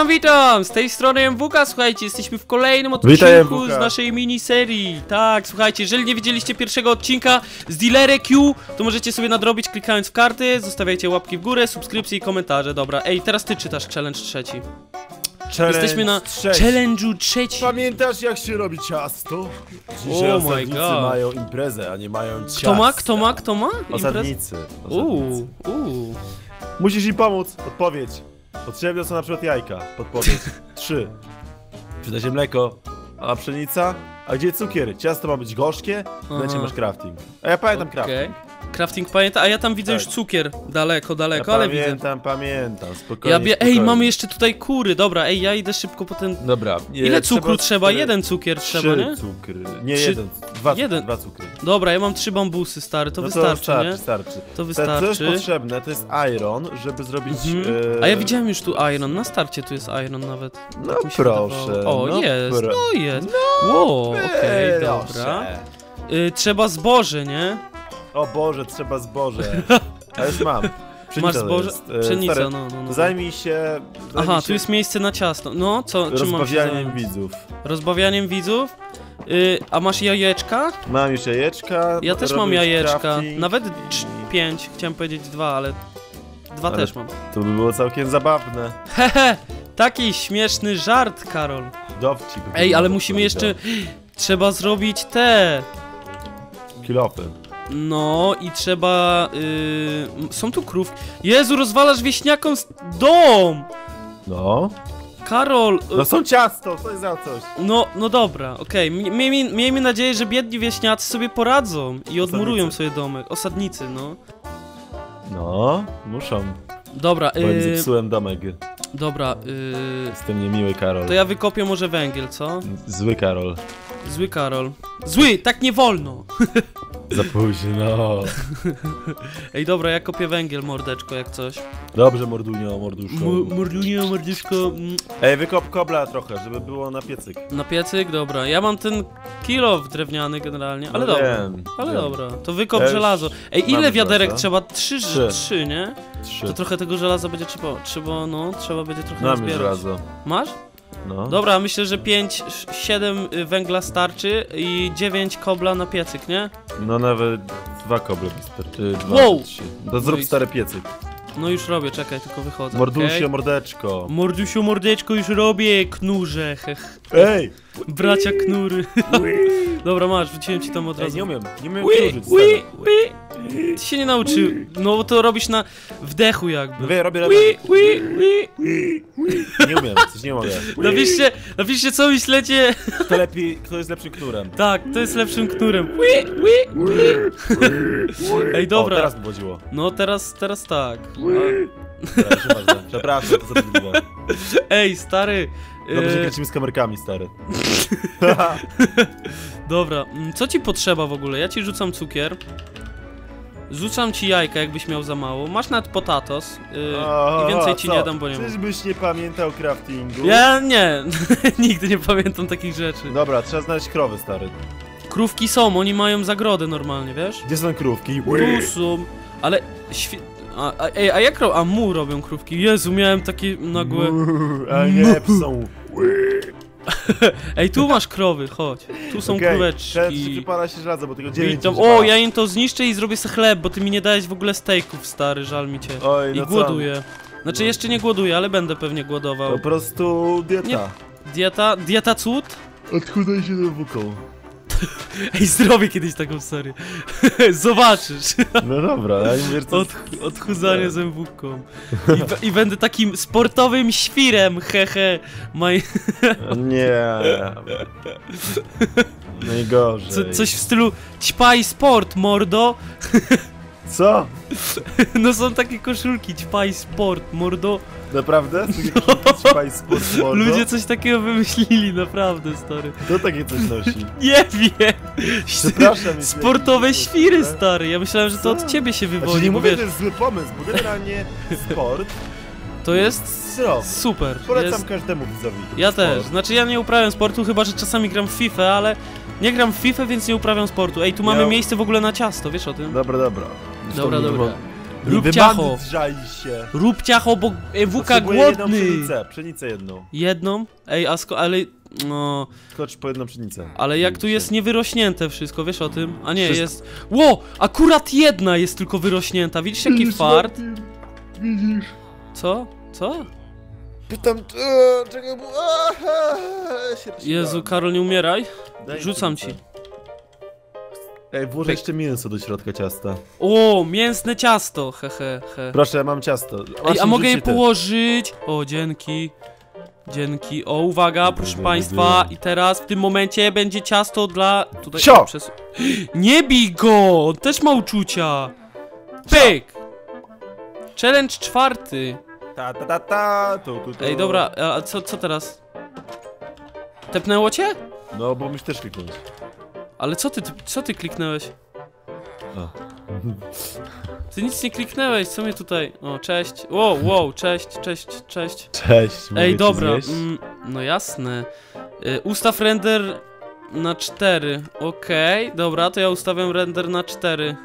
Witam, witam! Z tej strony MWK, słuchajcie, jesteśmy w kolejnym odcinku z naszej miniserii. Tak, słuchajcie, jeżeli nie widzieliście pierwszego odcinka z Dealerę Q, to możecie sobie nadrobić klikając w karty, zostawiajcie łapki w górę, subskrypcje i komentarze. Dobra, ej, teraz ty czytasz challenge trzeci. Challenge Jesteśmy na trzeci. challenge'u trzeci. Pamiętasz jak się robi ciasto? Dzisiaj Oh my God. mają imprezę, a nie mają ciasta. Kto ma, kto ma, kto ma? Osadnicy. Uuu, Osadnicy. uuu. Musisz im pomóc. Odpowiedź. Potrzebne są na przykład jajka. Podpowiedź. Trzy. Przyda się mleko. A pszenica? A gdzie cukier? Ciasto ma być gorzkie? Będzie Aha. masz crafting. A ja pamiętam Okej. crafting. Crafting pamięta, a ja tam widzę Tak. już cukier. Daleko, daleko, Ja ale widzę. pamiętam, pamiętam. Spokojnie, Ja bie... Ej, mamy jeszcze tutaj kury, dobra, ej, ja idę szybko po ten... Dobra. nie, Ile cukru trzeba? cztery- Jeden cukier Trzy trzeba, nie? cukry. Nie, Trzy- jeden. Dwa, jeden. dwa cukry. Dobra, ja mam trzy bambusy, stary, to no wystarczy, to nie? starczy, starczy. To Co wystarczy. jest potrzebne, to jest iron, żeby zrobić... Mhm. e, A ja widziałem już tu iron, na starcie tu jest iron nawet. No Tak proszę. O, no jest, pro- no jest. Wow, okej, Proszę. dobra. Y, trzeba zboże, nie? O Boże, trzeba zboże. A już mam. Pszenica Masz zboże? E, Pszenica, stary, no, no, no. Zajmij się... Zajmij Aha, się tu jest miejsce na ciasto. No, co, czym rozbawianiem widzów. Rozbawianiem widzów? Y, a masz jajeczka? Mam już jajeczka. Ja też mam jajeczka. crafting Nawet pięć, chciałem powiedzieć dwa, ale dwa Ale- też mam. To by było całkiem zabawne. Hehe, taki śmieszny żart, Karol. Dowcip. Ej, ale musimy jeszcze... Trzeba zrobić te... Kilofy. No i trzeba... Yy... Są tu krówki. Jezu, rozwalasz wieśniakom dom! No. Karol... y, No są ciasto, to jest za coś. No, no dobra, okej. Okay. Miejmy, miejmy nadzieję, że biedni wieśniacy sobie poradzą i odmurują Osadnicy. sobie domek. Osadnicy, no. No, muszą. Dobra, Bo yy, zepsułem domek. dobra, yy, Jestem niemiły Karol. to ja wykopię może węgiel, co? Zły Karol. Zły Karol. Zły, tak nie wolno! Za późno. Ej, dobra, ja kopię węgiel, mordeczko, jak coś. Dobrze, mordunio, morduszu. Mordunia, mordyszko, mm, Ej, wykop kobla trochę, żeby było na piecyk. na piecyk, dobra. Ja mam ten kilo drewniany generalnie, ale No dobra. wiem, Ale wiem. dobra, to wykop już żelazo. Ej, ile wiaderek żelazo. trzeba? Trzy, Trzy. trzy, nie? Trzy. To trochę tego żelaza będzie trzeba, trzeba, no, trzeba będzie trochę Mam żelazo. Masz? No. Dobra, myślę, że 5, 7 węgla starczy i 9 kobla na piecyk, nie? No nawet dwa koble wystarczy. Dwa, Wow! trzy. To zrób No stary piecyk. No już robię, czekaj, tylko wychodzę. Mordusio, okej? mordeczko. Mordusiu, mordeczko, już robię, knurze, hech. Ej! Bracia knury. Dobra, masz, wrzuciłem ci tam od Ej, razu. nie umiem, nie umiem ui. Ty się nie nauczył. No bo to robisz na wdechu jakby. Wie, robię, Ui, ui, ui. Nie umiem, coś nie mogę. Napiszcie, napiszcie co myślecie. Kto lepiej, kto jest lepszym knurem? Tak, to jest lepszym knurem. Ui, ui, ui. Ej, dobra. O, teraz mi chodziło. No teraz, teraz tak. Przepraszam, to zabrzydliwe. Ej, stary. Dobrze, że e, kręcimy z kamerkami, stary. dobra, mm, co ci potrzeba w ogóle? Ja ci rzucam cukier. Rzucam ci jajka, jakbyś miał za mało. Masz nawet potatos. Yy, O, I więcej ci co? nie dam, bo nie mam. Czyżbyś nie pamiętał craftingu? Ja nie, nigdy nie pamiętam takich rzeczy. Dobra, trzeba znaleźć krowy, stary. Krówki są, oni mają zagrodę normalnie, wiesz? Gdzie są krówki? Tu są, ale świe... A, a, ej, a jak ro... A mu robią krówki? Jezu, miałem takie nagłe... A nie, są. Ej, tu masz krowy, chodź. Tu są Teraz króweczki. przypada się żelazo, bo tego dziewięć. O, ja im to zniszczę i zrobię sobie chleb, bo ty mi nie dałeś w ogóle stejków, stary, żal mi cię. Oj, I no co? głoduję. Znaczy, jeszcze nie głoduję, ale będę pewnie głodował. Po prostu dieta. Nie. Dieta, dieta cud? Odchudaj się do wuką. Ej, zrobię kiedyś taką serię. Zobaczysz. No dobra, ja nie wiem, co... Od, odchudzanie zębówką. I, I będę takim sportowym świrem, hehe. Maj, Nie. Najgorzej. co, coś w stylu ćpaj sport, mordo. Co? No są takie koszulki, ćpaj sport, mordo. Naprawdę? Państwo z mordo? Ludzie coś takiego wymyślili, naprawdę, stary. Kto takie coś nosi? Nie wiem. Przepraszam. Sportowe świry, stary. Ja myślałem, że to od ciebie się Znaczy wywodzi, nie bo mówię, wiesz, że to jest zły pomysł, bo generalnie sport to jest zdrowy. super. Polecam Jest... każdemu widzowi. Ja sport. też. Znaczy ja nie uprawiam sportu, chyba że czasami gram w FIFA, ale nie gram w FIFA, więc nie uprawiam sportu. Ej, tu mamy Miał- miejsce w ogóle na ciasto, wiesz o tym? Dobra, dobra. Dobra, Zresztą dobra. Rób Niby ciacho. się. Rób ciacho, bo EWK Potrzebuję jedną głodny. pszenicę, pszenicę jedną. Jedną? Ej, a sko... ale... No... Skocz po jedną pszenicę. Ale jak tu jest niewyrośnięte wszystko, wiesz o tym? A nie, Wszystko. jest... Ło! Akurat jedna jest tylko wyrośnięta, widzisz jaki fart? Widzisz? Co? Co? Pytam, eee, czego było? Się Jezu. Karol, nie umieraj. Daj Rzucam ci. Ej, włożę jeszcze mięso do środka ciasta. O, mięsne ciasto, he, he, he. Proszę, ja mam ciasto. Ej, a mogę je położyć? O, dzięki. Dzięki. O, uwaga, proszę państwa. I teraz w tym momencie będzie ciasto dla... Tutaj... Sio! Przez... Nie bij go! On też ma uczucia. Pyk! Challenge czwarty. Ta ta ta ta, tu, tu, tu. Ej, dobra, a co, co teraz? Tepnęło cię? No, bo musisz też kliknąć. Ale co ty, co ty kliknąłeś? A. Ty nic nie kliknęłeś, co mnie tutaj... O, cześć. Wow, wow, cześć, cześć, cześć. Cześć, Ej, dobra, mm, no jasne. Y, ustaw render na 4. Okej, dobra, to ja ustawiam render na 4.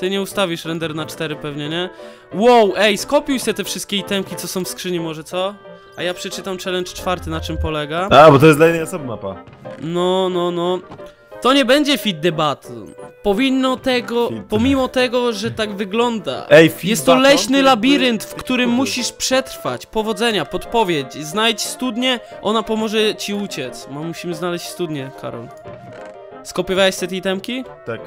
Ty nie ustawisz render na 4 pewnie, nie? Wow, ej, skopiuj sobie te wszystkie itemki, co są w skrzyni może, co? A ja przeczytam challenge czwarty, na czym polega. A, bo to jest dla jednej osoby mapa. No, no, no. To nie będzie fit battle. Powinno tego, Fit. pomimo tego, że tak wygląda. Ej, Jest to leśny labirynt, w którym musisz przetrwać. Powodzenia, podpowiedź. Znajdź studnię, ona pomoże ci uciec. No, musimy znaleźć studnię, Karol. Skopiowałeś te itemki? Tak.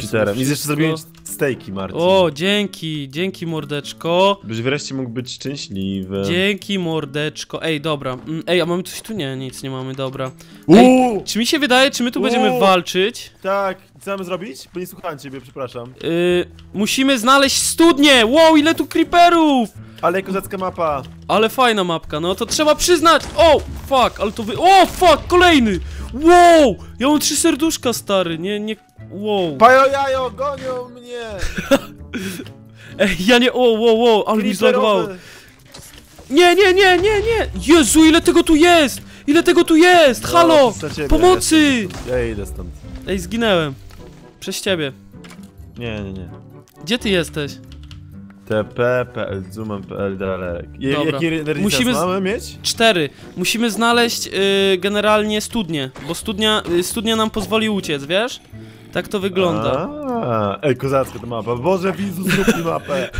Cheaterem. sobie I jeszcze zrobiłem stejki, Marcin. O, dzięki, dzięki mordeczko. Byś wreszcie mógł być szczęśliwy. Dzięki mordeczko. Ej, dobra. Mm, Ej, a mamy coś tu? Nie, nic nie mamy, dobra. Uuu! Czy mi się wydaje, czy my tu będziemy Uuu. walczyć? Tak, co mamy zrobić? Bo nie słuchałem ciebie, przepraszam. Yy, musimy znaleźć studnię! Wow, ile tu creeperów! Ale kozacka mapa. Ale fajna mapka, no to trzeba przyznać! O, fuck, ale to wy... O, fuck, kolejny! Wow! Ja mam trzy serduszka, stary, nie, nie... Wow. Pajo jajo, gonią mnie! Ej, ja nie... O, wow, wow, ale mi zlagowało. Nie, nie, nie, nie, nie! Jezu, ile tego tu jest! Ile tego tu jest! No, Halo! Pomocy! Ja idę stąd. Ej, zginęłem. Przez ciebie. Nie, nie, nie. Gdzie ty jesteś? tp.pl, zoomem.pl, dalerek. Je- Dobra. Jaki reddistance Musimy mamy mieć? Cztery. Musimy znaleźć y, generalnie studnię, bo studnia, y, studnia nam pozwoli uciec, wiesz? Tak to wygląda. A, ej, kozacka ta mapa. Boże, widzu, zrób mi mapę.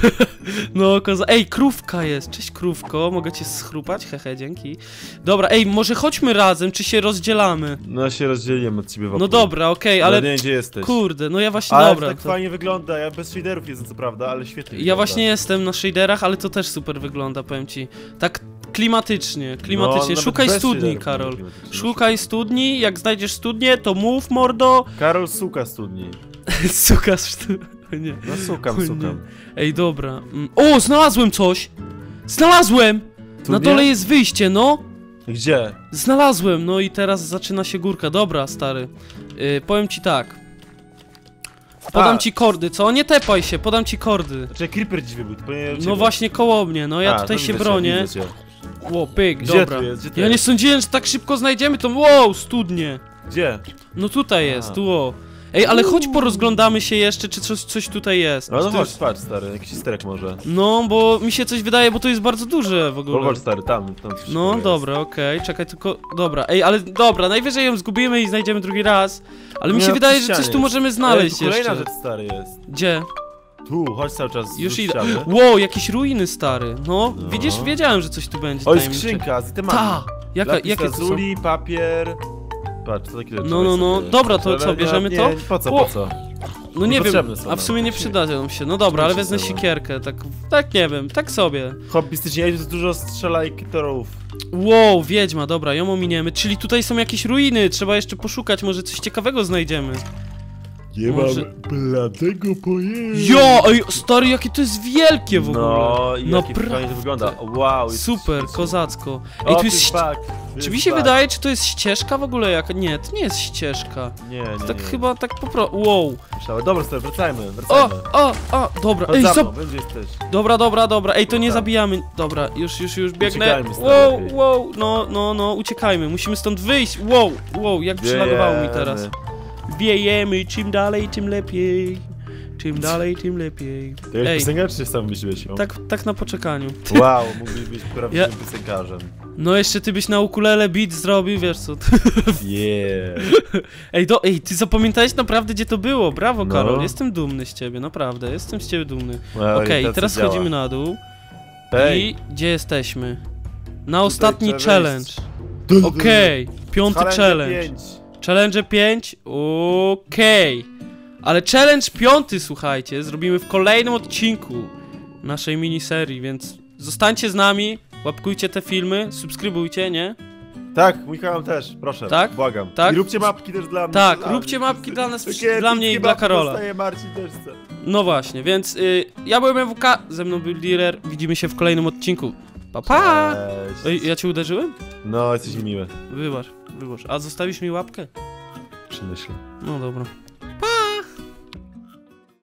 No, koza... Ej, krówka jest. Cześć, krówko. Mogę cię schrupać? Hehe, dzięki. Dobra, ej, może chodźmy razem, czy się rozdzielamy? No się rozdzieliłem od ciebie. No dobra, okej, ale ale... nie wiem, gdzie jesteś. Kurde, no ja właśnie, ale dobra. tak to... fajnie wygląda, ja bez shaderów jestem co prawda, ale świetnie Ja wygląda. właśnie jestem na shaderach, ale to też super wygląda, powiem ci. Tak klimatycznie, klimatycznie. No, Szukaj studni, Karol. Szukaj studni, jak znajdziesz studnię, to mów, mordo. Karol suka studni. Sukasz stu... Nie. No sukam, sukam. Ej, dobra. Mm. O, znalazłem coś! Znalazłem! Na Studnia? dole jest wyjście, no! Gdzie? Znalazłem, no i teraz zaczyna się górka. Dobra, stary. Yy, powiem ci tak. Podam A. ci kordy, co? Nie tepaj się, podam ci kordy. Znaczy creeper dziś wybuchł, No właśnie koło mnie, no ja A, tutaj się bronię. cię. Ło, pyk, Gdzie dobra. tu jest? Gdzie tu Ja nie jest? sądziłem, że tak szybko znajdziemy tą. Wow, studnie. Gdzie? No tutaj jest, tu o. Ej, ale chodź porozglądamy się jeszcze, czy coś, coś tutaj jest. No, Czy to chodź, jest- patrz stary, jakiś sterek może. No, bo mi się coś wydaje, bo to jest bardzo duże w ogóle. chodź stary, tam, tam coś No jest. dobra, okej, czekaj tylko. Dobra, ej, ale dobra, najwyżej ją zgubimy i znajdziemy drugi raz. Ale mi Nie, się no, wydaje, przy że coś ścianie tu jest. możemy Ej, znaleźć tu kolejna jeszcze. rzecz stary jest. Gdzie? Tu, chodź cały czas Już idę. ściany. Wow, jakieś ruiny stary. No, No. widzisz, wiedziałem, że coś tu będzie. Oj, skrzynka z itemami. Ta! Jaka, Lapis jakie to są? papier... Patrz, to takie rzeczy. No, no, no. Dobra, to co, nie- bierzemy nie, to? po co, po co? No nie wiem, a w sumie nie przydają się. No dobra, ale musimy wezmę sobie. siekierkę, tak, tak nie wiem, tak sobie. Hobbystycznie, ja dużo strzelajtorów. Wow, wiedźma, dobra, ją ominiemy. Czyli tutaj są jakieś ruiny, trzeba jeszcze poszukać, może coś ciekawego znajdziemy. Nie Może- bladego pojęcia. Jo, ej, stary, jakie to jest wielkie w ogóle. No, i jakie Naprawdę. fajnie to wygląda. Wow. jest- Super, kozacko. Ej, O, tu jest... ści- back, Czy mi się back. wydaje, czy to jest ścieżka w ogóle jaka? Nie, to nie jest ścieżka. Nie, nie, Tak nie. chyba, tak po prostu. Wow. Myślałem. Dobra, stary, wracajmy, O, wracajmy. o, o, dobra, Chodź ej, za będzie jesteś. Dobra, dobra, dobra, ej, to nie zabijamy. Dobra, już, już, już biegnę. Uciekajmy stąd Wow, lepiej. wow, no, no, no, uciekajmy, musimy stąd wyjść. Wow, wow, jak przylagowało mi teraz. Wiejemy, czym dalej, tym lepiej. Czym dalej, tym lepiej. To jest Ej, piosenka, czy sam wymyśliłeś ją? tak, tak na poczekaniu. Wow, mógłbyś być prawdziwym Ja- piosenkarzem. No jeszcze ty byś na ukulele beat zrobił, wiesz co. Yeah. Ej, do, ej, ty zapamiętałeś naprawdę gdzie to było, brawo No. Karol, jestem dumny z ciebie, naprawdę, jestem z ciebie dumny. Moja Okej, orientacja teraz działa. schodzimy na dół i gdzie jesteśmy? Na ostatni trzeba challenge. wejść. Okej, piąty Challenge challenge. pięć. Challenge 5, okej. Ale challenge piąty, słuchajcie, zrobimy w kolejnym odcinku naszej miniserii, więc zostańcie z nami, łapkujcie te filmy, subskrybujcie, nie? Tak, mój kanał też, proszę. Tak? Błagam. Tak? I róbcie mapki też dla mnie. Tak, dla róbcie mnie. mapki dla nas, Takie dla mnie i dla Karola. Marcin też chce. No właśnie, więc y, ja byłem MWK, ze mną był Lirer, widzimy się w kolejnym odcinku. Pa pa! Cześć. Ej, ja cię uderzyłem? No, jesteś niemiły. Wybacz, A zostawisz mi łapkę? Przemyślę. No dobra.